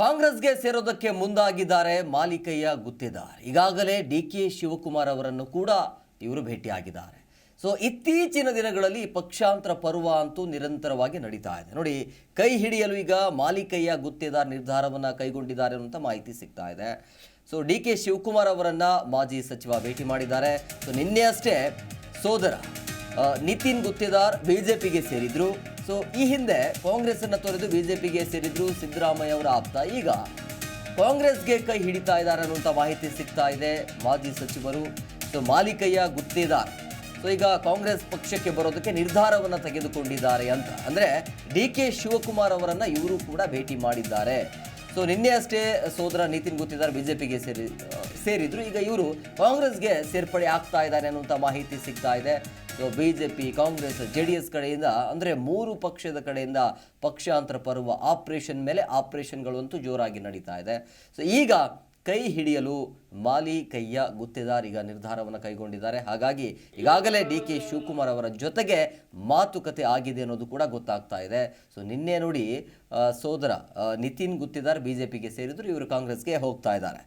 ಕಾಂಗ್ರೆಸ್ಗೆ ಸೇರೋದಕ್ಕೆ ಮುಂದಾಗಿದ್ದಾರೆ ಮಾಲಿಕಯ್ಯ ಗುತ್ತೇದಾರ್. ಈಗಾಗಲೇ ಡಿ ಕೆ ಶಿವಕುಮಾರ್ ಅವರನ್ನು ಕೂಡ ಇವರು ಭೇಟಿಯಾಗಿದ್ದಾರೆ. ಸೊ, ಇತ್ತೀಚಿನ ದಿನಗಳಲ್ಲಿ ಪಕ್ಷಾಂತರ ಪರ್ವ ಅಂತೂ ನಿರಂತರವಾಗಿ ನಡೀತಾ ಇದೆ. ನೋಡಿ, ಕೈ ಹಿಡಿಯಲು ಈಗ ಮಾಲಿಕಯ್ಯ ಗುತ್ತೇದಾರ್ ನಿರ್ಧಾರವನ್ನು ಕೈಗೊಂಡಿದ್ದಾರೆ ಅನ್ನುವಂಥ ಮಾಹಿತಿ ಸಿಗ್ತಾ ಇದೆ. ಸೊ ಡಿ ಕೆ ಶಿವಕುಮಾರ್ ಅವರನ್ನು ಮಾಜಿ ಸಚಿವ ಭೇಟಿ ಮಾಡಿದ್ದಾರೆ. ಸೊ, ನಿನ್ನೆ ಅಷ್ಟೇ ಸೋದರ ನಿತಿನ್ ಗುತ್ತೇದಾರ್ ಬಿಜೆಪಿಗೆ ಸೇರಿದ್ರು. ಸೊ ಈ ಹಿಂದೆ ಕಾಂಗ್ರೆಸ್ ಅನ್ನ ತೊರೆದು ಬಿಜೆಪಿಗೆ ಸೇರಿದ್ರು ಸಿದ್ದರಾಮಯ್ಯ ಅವರ ಆಪ್ತ. ಈಗ ಕಾಂಗ್ರೆಸ್ಗೆ ಕೈ ಹಿಡಿತಾ ಇದ್ದಾರೆ ಅನ್ನುವಂಥ ಮಾಹಿತಿ ಸಿಗ್ತಾ ಇದೆ ಮಾಜಿ ಸಚಿವರು. ಸೊ ಮಾಲಿಕಯ್ಯ ಗುತ್ತೇದಾರ್. ಸೊ ಈಗ ಕಾಂಗ್ರೆಸ್ ಪಕ್ಷಕ್ಕೆ ಬರೋದಕ್ಕೆ ನಿರ್ಧಾರವನ್ನ ತೆಗೆದುಕೊಂಡಿದ್ದಾರೆ ಅಂತ. ಅಂದ್ರೆ ಡಿ ಕೆ ಶಿವಕುಮಾರ್ ಅವರನ್ನು ಇವರು ಕೂಡ ಭೇಟಿ ಮಾಡಿದ್ದಾರೆ. ಸೊ ನಿನ್ನೆ ಅಷ್ಟೇ ಸೋದರ ನಿತಿನ್ ಗುತ್ತಿದಾರ್ ಬಿಜೆಪಿಗೆ ಸೇರಿ ಸೇರಿದ್ರು. ಈಗ ಇವರು ಕಾಂಗ್ರೆಸ್ಗೆ ಸೇರ್ಪಡೆ ಆಗ್ತಾ ಇದ್ದಾರೆ ಅನ್ನುವಂಥ ಮಾಹಿತಿ ಸಿಗ್ತಾ ಇದೆ. J P Congress J D S ಕಡೆಯಿಂದ, ಅಂದರೆ ಮೂರು ಪಕ್ಷದ ಕಡೆಯಿಂದ ಪಕ್ಷಾಂತರ ಪರ್ವ ಆಪರೇಷನ್ ಮೇಲೆ ಆಪರೇಷನ್ಗಳು ಅಂತೂ ಜೋರಾಗಿ ನಡೀತಾ ಇದೆ. ಸೊ ಈಗ ಕೈ ಹಿಡಿಯಲು ಮಾಲಿ ಕೈಯ ಗುತ್ತೇದಾರ್ ಈಗ ನಿರ್ಧಾರವನ್ನು ಕೈಗೊಂಡಿದ್ದಾರೆ. ಹಾಗಾಗಿ ಈಗಾಗಲೇ ಡಿ ಕೆ ಶಿವಕುಮಾರ್ ಅವರ ಜೊತೆಗೆ ಮಾತುಕತೆ ಆಗಿದೆ ಅನ್ನೋದು ಕೂಡ ಗೊತ್ತಾಗ್ತಾ ಇದೆ. ಸೊ ನಿನ್ನೆ ನೋಡಿ ಸೋದರ ನಿತಿನ್ ಗುತ್ತೇದಾರ್ ಪಿಗೆ ಸೇರಿದ್ರು, ಇವರು ಕಾಂಗ್ರೆಸ್ಗೆ ಹೋಗ್ತಾ ಇದ್ದಾರೆ.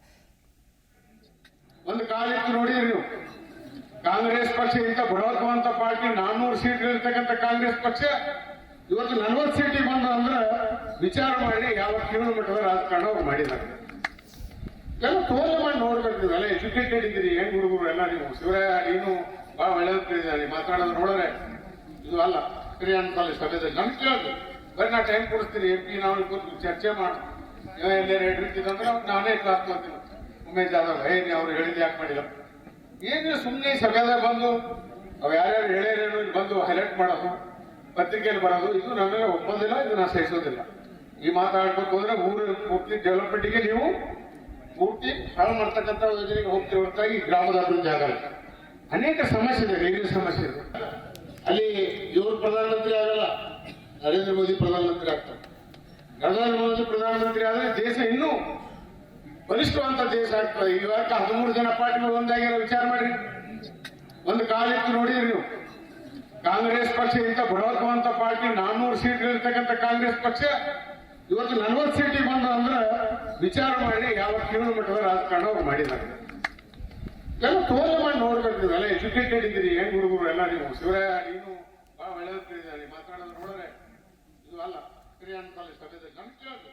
ಒಂದು ಕಾಲಿತ್ತು ನೋಡಿ ನೀವು. ಕಾಂಗ್ರೆಸ್ ಪಕ್ಷ ಇಂಥ ಬೃಹತ್ವಂತ ಪಾರ್ಟಿ ನಾನ್ನೂರು ಸೀಟ್ ಇರ್ತಕ್ಕಂಥ ಕಾಂಗ್ರೆಸ್ ಪಕ್ಷ, ಇವತ್ತು ನಲ್ವತ್ತು ಸೀಟಿಗೆ ಬಂದ ಅಂದ್ರೆ ವಿಚಾರ ಮಾಡಿ ಯಾವ ಕಿಲೋಮೀಟರ್ ರಾಜಕಾರಣ ಅವ್ರು ಮಾಡಿದ್ದಾರೆ. ಎಲ್ಲ ತೋಲೆ ಮಾಡಿ ನೋಡ್ಬೇಕು ನೀವು. ಎಲ್ಲ ಎಜುಕೇಟೆಡ್ ಇದ್ದೀರಿ ಹೆಂಗ್ ಹುಡುಗರು ಎಲ್ಲ ನೀವು. ಶಿವರಾಯ, ನೀನು ಬಹಳ ಒಳ್ಳೆದಿದ್ದೀರಿ ಮಾತಾಡೋದು ನೋಡೋರೆ ಇದು ಅಲ್ಲ. ಕ್ರಿಯಾನ್ ಕಾಲೇಜ್ ಸಭೆದಲ್ಲಿ ನಮ್ಗೆ ಕೇಳೋದು ಬರೀ ನಾ ಟೈಮ್ ಕೊಡಿಸ್ತೀನಿ. ಎಂ ಪಿ ನಾವು ಚರ್ಚೆ ಮಾಡಿ ಎಲ್ಲೇ ರೇಟ್ ಇರ್ತಿದಂದ್ರೆ ನಾನೇ ಕ್ಲಾಸ್ ಮಾಡ್ತೀನಿ ಉಮೇಶ್ ಜಾಧವ್ ಏ ಅವ್ರು ಹೇಳಿದ್ ಯಾಕೆ ಮಾಡಿಲ್ಲ? ಏನು ಸುಮ್ಮನೆ ಸಭೆದಾಗ ಬಂದು, ಅವ್ ಯಾರ್ಯಾರು ಹೇಳ್ಯಾರೇನು ಬಂದು ಹೈಲೈಟ್ ಮಾಡೋದು, ಪತ್ರಿಕೆಯಲ್ಲಿ ಬರೋದು, ಇದು ನನಗೆ ಒಪ್ಪೋದಿಲ್ಲ ಇದು ನಾನು ಸಹಿಸೋದಿಲ್ಲ. ಈ ಮಾತಾಡ್ಬೇಕು ಅಂದ್ರೆ ಊರು ಪೂರ್ತಿ ಡೆವಲಪ್ಮೆಂಟ್ಗೆ ನೀವು ಪೂರ್ತಿ ಹಾಳು ಮಾಡ್ತಕ್ಕಂಥ ಯೋಜನೆಗೆ ಹೋಗ್ತಿರೋ ಹೊರತಾಗಿ ಗ್ರಾಮದ ಅಭಿವೃದ್ಧಿ ಆಗಲ್ಲ. ಅನೇಕ ಸಮಸ್ಯೆ ಇದೆ ನೀರಿನ ಸಮಸ್ಯೆ ಇದೆ. ಅಲ್ಲಿ ಇವರು ಪ್ರಧಾನಮಂತ್ರಿ ಆಗಲ್ಲ, ನರೇಂದ್ರ ಮೋದಿ ಪ್ರಧಾನಮಂತ್ರಿ ಆಗ್ತಾರೆ. ನರೇಂದ್ರ ಮೋದಿ ಪ್ರಧಾನಮಂತ್ರಿ ಆದರೆ ದೇಶ ಇನ್ನೂ ಬಲಿಷ್ಠವಂತ ದೇಶ ಆಗ್ತದೆ. ಇವಾಗ ಹದಿಮೂರು ಜನ ಪಾರ್ಟಿಗಳು ಒಂದಾಗಿರೋ ವಿಚಾರ ಮಾಡಿ ಒಂದು ಕಾಲಿತ್ತು ನೋಡಿರಿ ನೀವು. ಕಾಂಗ್ರೆಸ್ ಪಕ್ಷ ಇಂಥ ಬೃಹತ್ವಂತ ಪಾರ್ಟಿ, ನಾನ್ನೂರು ಸೀಟ್ ಇರ್ತಕ್ಕಂಥ ಕಾಂಗ್ರೆಸ್ ಪಕ್ಷ, ಇವತ್ತು ನಲ್ವತ್ತು ಸೀಟಿಗೆ ಬಂದ ಅಂದ್ರೆ ವಿಚಾರ ಮಾಡಿ, ಯಾವ ಕಿಲೋಮೀಟರ್ ರಾಜಕಾರಣ ಅವ್ರು ಮಾಡಿದ್ದಾರೆ. ಎಲ್ಲ ತೋಲೆ ಮಾಡಿ ನೋಡ್ಬೇಕು ನೀವೆಲ್ಲ ಎಜುಕೇಟೆಡ್ ಇದ್ದೀರಿ. ಹೆಂಗ್ ಹುಡುಗರು? ಎಲ್ಲ ನೀವು. ಶಿವರಾಯ, ನೀನು ಬಹಳ ಒಳ್ಳೆಯ ಮಾತಾಡೋದು ನೋಡಿದ್ರೆ ಇದು ಅಲ್ಲ. ಕ್ರಿಯಾನ್ ಕಾಲೇಜ್ ನಮ್ಗೆ